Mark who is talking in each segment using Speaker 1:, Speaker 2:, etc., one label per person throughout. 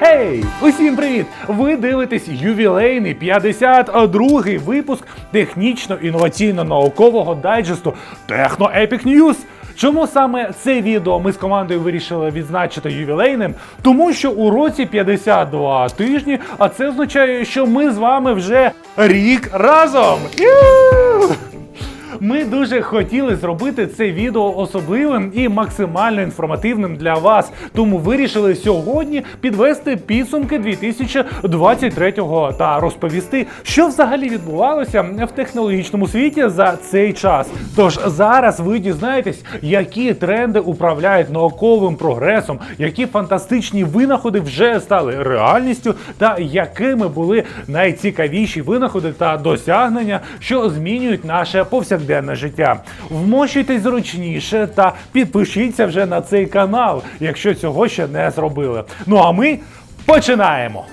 Speaker 1: Гей! Усім привіт! Ви дивитесь ювілейний 52-й випуск технічно-інноваційно-наукового дайджесту Техно Epic News. Чому саме це відео ми з командою вирішили відзначити ювілейним? Тому що у році 52 тижні, а це означає, що ми з вами вже рік разом. Ю! Ми дуже хотіли зробити це відео особливим і максимально інформативним для вас. Тому вирішили сьогодні підвести підсумки 2023-го та розповісти, що взагалі відбувалося в технологічному світі за цей час. Тож зараз ви дізнаєтесь, які тренди управляють науковим прогресом, які фантастичні винаходи вже стали реальністю, та якими були найцікавіші винаходи та досягнення, що змінюють наше повсякденне життя. Вмощуйтесь зручніше та підпишіться вже на цей канал, якщо цього ще не зробили. Ну а ми починаємо.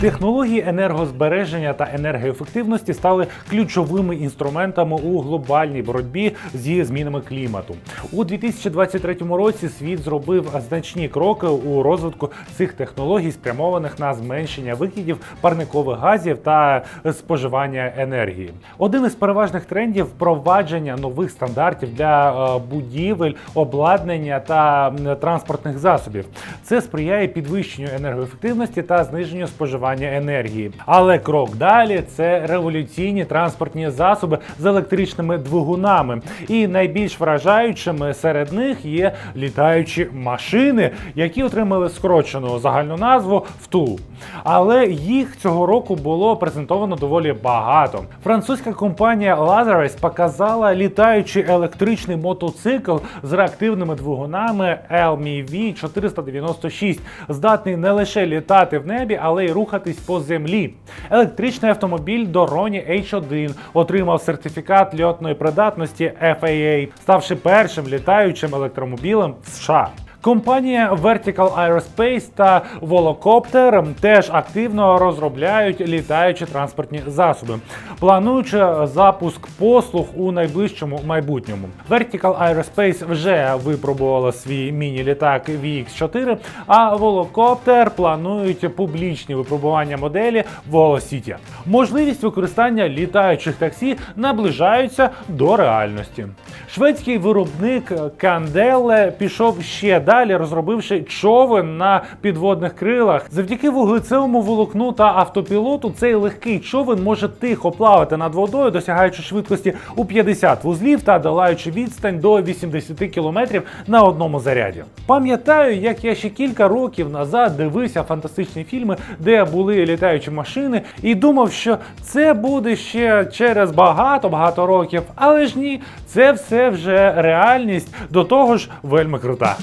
Speaker 1: Технології енергозбереження та енергоефективності стали ключовими інструментами у глобальній боротьбі зі змінами клімату. У 2023 році світ зробив значні кроки у розвитку цих технологій, спрямованих на зменшення викидів парникових газів та споживання енергії. Один із переважних трендів впровадження нових стандартів для е, будівель, обладнання та транспортних засобів. Це сприяє підвищенню енергоефективності та зниженню споживання енергії. Але крок далі це революційні транспортні засоби з електричними двигунами. І найбільш вражаючими серед них є літаючі машини, які отримали скорочену загальну назву ВТУ. Але їх цього року було презентовано доволі багато. Французька компанія Lazarus показала літаючий електричний мотоцикл з реактивними двигунами LMV 496, здатний не лише літати в небі, але й рухатись по землі. Електричний автомобіль Дороні H1 отримав сертифікат льотної придатності FAA, ставши першим літаючим електромобілем в США. Компанія Vertical Aerospace та Volocopter теж активно розробляють літаючі транспортні засоби, плануючи запуск послуг у найближчому майбутньому. Vertical Aerospace вже випробувала свій міні-літак VX4, а Volocopter планують публічні випробування моделі Volocity. Можливість використання літаючих таксі наближаються до реальності. Шведський виробник Candele пішов ще далі, розробивши човен на підводних крилах. Завдяки вуглецевому волокну та автопілоту цей легкий човен може тихо плавати над водою, досягаючи швидкості у 50 вузлів та долаючи відстань до 80 км на одному заряді. Пам'ятаю, як я ще кілька років назад дивився фантастичні фільми, де були літаючі машини, і думав, що це буде ще через багато-багато років. Але ж ні, це все вже реальність, до того ж вельми крута.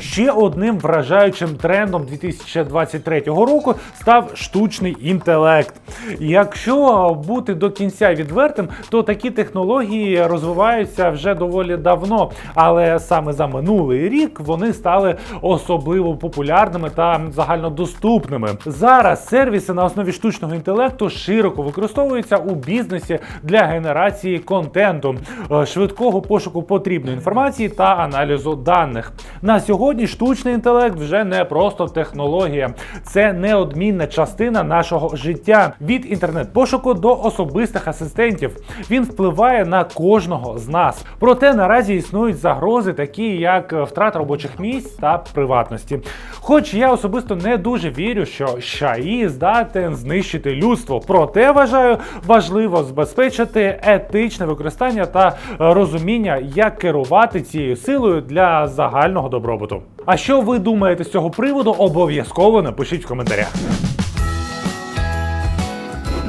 Speaker 1: Ще одним вражаючим трендом 2023 року став штучний інтелект. Якщо бути до кінця відвертим, то такі технології розвиваються вже доволі давно, але саме за минулий рік вони стали особливо популярними та загальнодоступними. Зараз сервіси на основі штучного інтелекту широко використовуються у бізнесі для генерації контенту, е, швидкого пошуку потрібної інформації та аналізу даних. На сьогодні штучний інтелект вже не просто технологія, це неодмінна частина нашого життя від інтернет-пошуку до особистих асистентів. Він впливає на кожного з нас. Проте наразі існують загрози, такі як втрата робочих місць та приватності. Хоч я особисто не дуже вірю, що ШАІ здатен знищити людство, проте вважаю важливо забезпечити етичне використання та розуміння, як керувати цією силою для загального добробуту. А що ви думаєте з цього приводу? Обов'язково напишіть в коментарях.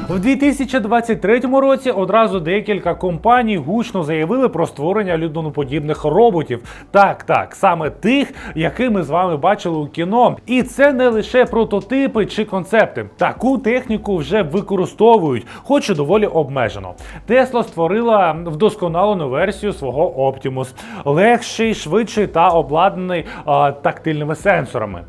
Speaker 1: В 2023 році одразу декілька компаній гучно заявили про створення людиноподібних роботів. Так, так, саме тих, які ми з вами бачили у кіно. І це не лише прототипи чи концепти. Таку техніку вже використовують, хоч і доволі обмежено. Tesla створила вдосконалену версію свого Optimus, легший, швидший та обладнаний а, тактильними сенсорами.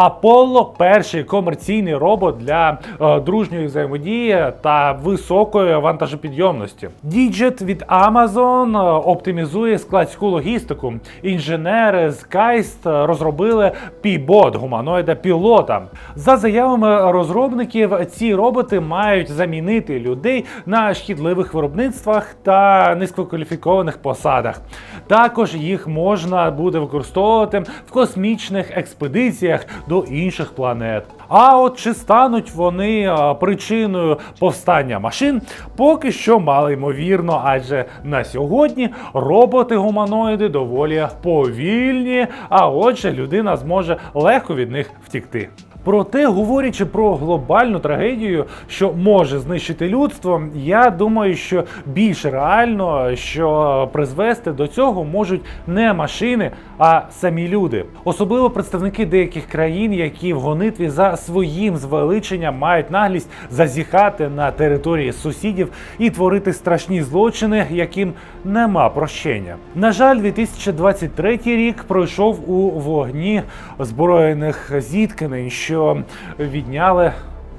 Speaker 1: Аполло перший комерційний робот для е, дружньої взаємодії та високої вантажопідйомності. Діджет від Amazon е, оптимізує складську логістику. Інженери з Kaiст розробили пібот гуманоїда пілота. За заявами розробників, ці роботи мають замінити людей на шкідливих виробництвах та низькокваліфікованих посадах. Також їх можна буде використовувати в космічних експедиціях до інших планет. А от чи стануть вони причиною повстання машин, поки що мало ймовірно, адже на сьогодні роботи-гуманоїди доволі повільні, а отже, людина зможе легко від них втікти. Проте, говорячи про глобальну трагедію, що може знищити людство, я думаю, що більш реально, що призвести до цього можуть не машини, а самі люди, особливо представники деяких країн, які в гонитві за своїм звеличенням мають наглість зазіхати на території сусідів і творити страшні злочини, яким нема прощення. На жаль, 2023 рік пройшов у вогні збройних зіткнень, що відняли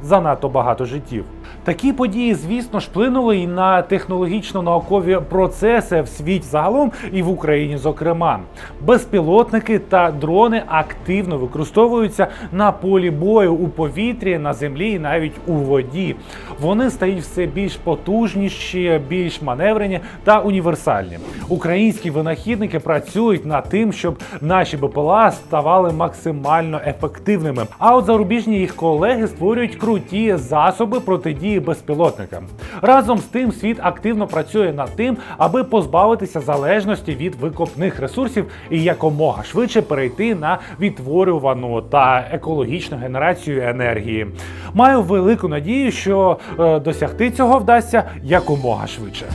Speaker 1: занадто багато життів. Такі події, звісно ж, вплинули і на технологічно-наукові процеси в світі загалом і в Україні, зокрема. Безпілотники та дрони активно використовуються на полі бою у повітрі, на землі і навіть у воді. Вони стають все більш потужніші, більш маневрені та універсальні. Українські винахідники працюють над тим, щоб наші БПЛА ставали максимально ефективними. А от зарубіжні їх колеги створюють круті засоби протидії безпілотникам. Разом з тим, світ активно працює над тим, аби позбавитися залежності від викопних ресурсів і якомога швидше перейти на відтворювану та екологічну генерацію енергії. Маю велику надію, що е, досягти цього вдасться якомога швидше.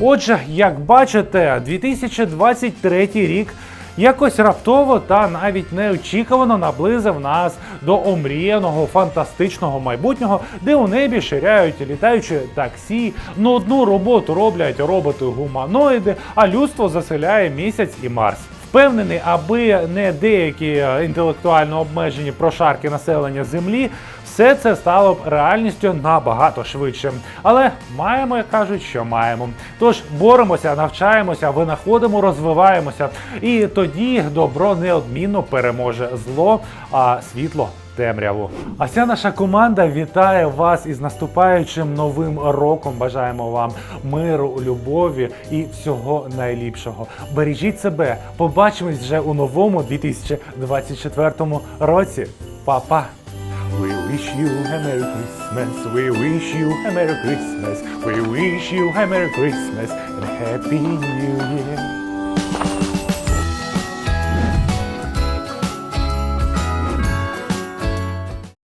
Speaker 1: Отже, як бачите, 2023 рік якось раптово та навіть неочікувано наблизив нас до омріяного фантастичного майбутнього, де у небі ширяють літаючі таксі, ну одну роботу роблять роботи-гуманоїди, а людство заселяє місяць і Марс. Впевнений, аби не деякі е, інтелектуально обмежені прошарки населення Землі, все це стало б реальністю набагато швидше. Але маємо, як кажуть, що маємо. Тож боремося, навчаємося, винаходимо, розвиваємося, і тоді добро неодмінно переможе зло, а світло. Темряву. А вся наша команда вітає вас із наступаючим новим роком. Бажаємо вам миру, любові і всього найліпшого. Бережіть себе. Побачимось вже у новому 2024 році. Па-па! We wish you a Merry Christmas. We wish you a Merry Christmas. We wish you a Merry Christmas and Happy New Year.